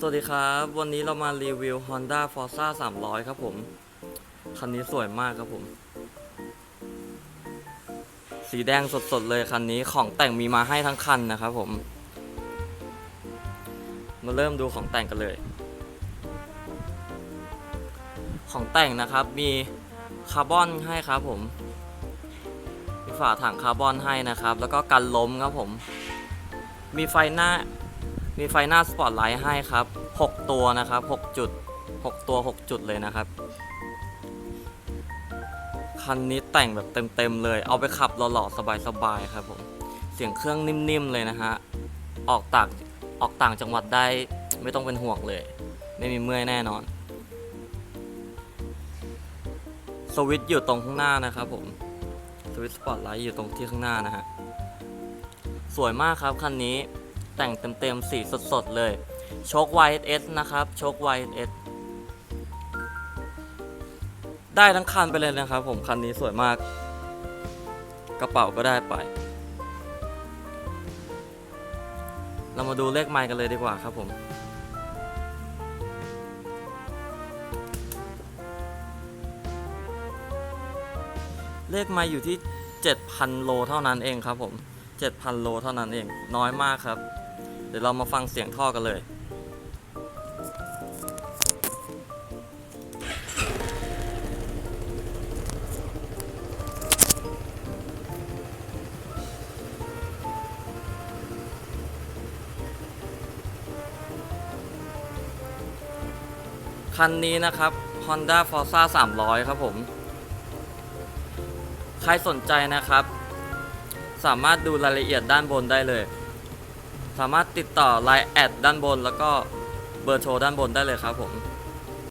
สวัสดีครับ วันนี้เรามารีวิว Honda Forza 300 ครับผม คันนี้สวยมากครับผม สีแดงสดๆเลยคันนี้ของแต่งมีมาให้ทั้งคันนะครับผม มาเริ่มดูของแต่งกันเลย ของแต่งนะครับมีคาร์บอนให้ครับผม มีฝาถังคาร์บอนให้นะครับ แล้วก็กันล้มครับผม มีไฟหน้า มีไฟหน้าสปอตไลท์ให้ครับ 6 ตัวนะครับ 6 จุด 6 ตัว 6 จุดเลยนะครับ คันนี้แต่งแบบเต็มๆเลย เอาไปขับหล่อๆสบายๆครับผม เสียงเครื่องนิ่มๆเลยนะฮะ ออกต่างออกต่างจังหวัดได้ไม่ต้องเป็นห่วงเลย ไม่มีเมื่อยแน่นอน สวิตช์อยู่ตรงข้างหน้านะครับผม สวิตช์สปอตไลท์อยู่ตรงที่ข้างหน้านะฮะ สวยมากครับคันนี้ แต่งเต็มๆสีสดๆเลยโชค YS นะครับโชค YS ได้ทั้งคันไปเลยนะครับ ผมคันนี้สวยมาก กระเป๋าก็ได้ไป เรามาดูเลขไมล์กันเลยดีกว่าครับผมเลขไมล์อยู่ที่ 7,000 โลเท่านั้นเองครับผม 7,000 โลเท่านั้นเอง น้อยมากครับ เดี๋ยวเรามาฟังเสียงท่อกันเลยคันนี้นะครับ Honda Forza 300 ครับผม ใครสนใจนะครับ สามารถดูรายละเอียดด้านบนได้เลย สามารถติดต่อ Line แอดด้านบน แล้วก็เบอร์โทรด้านบนได้เลยครับผม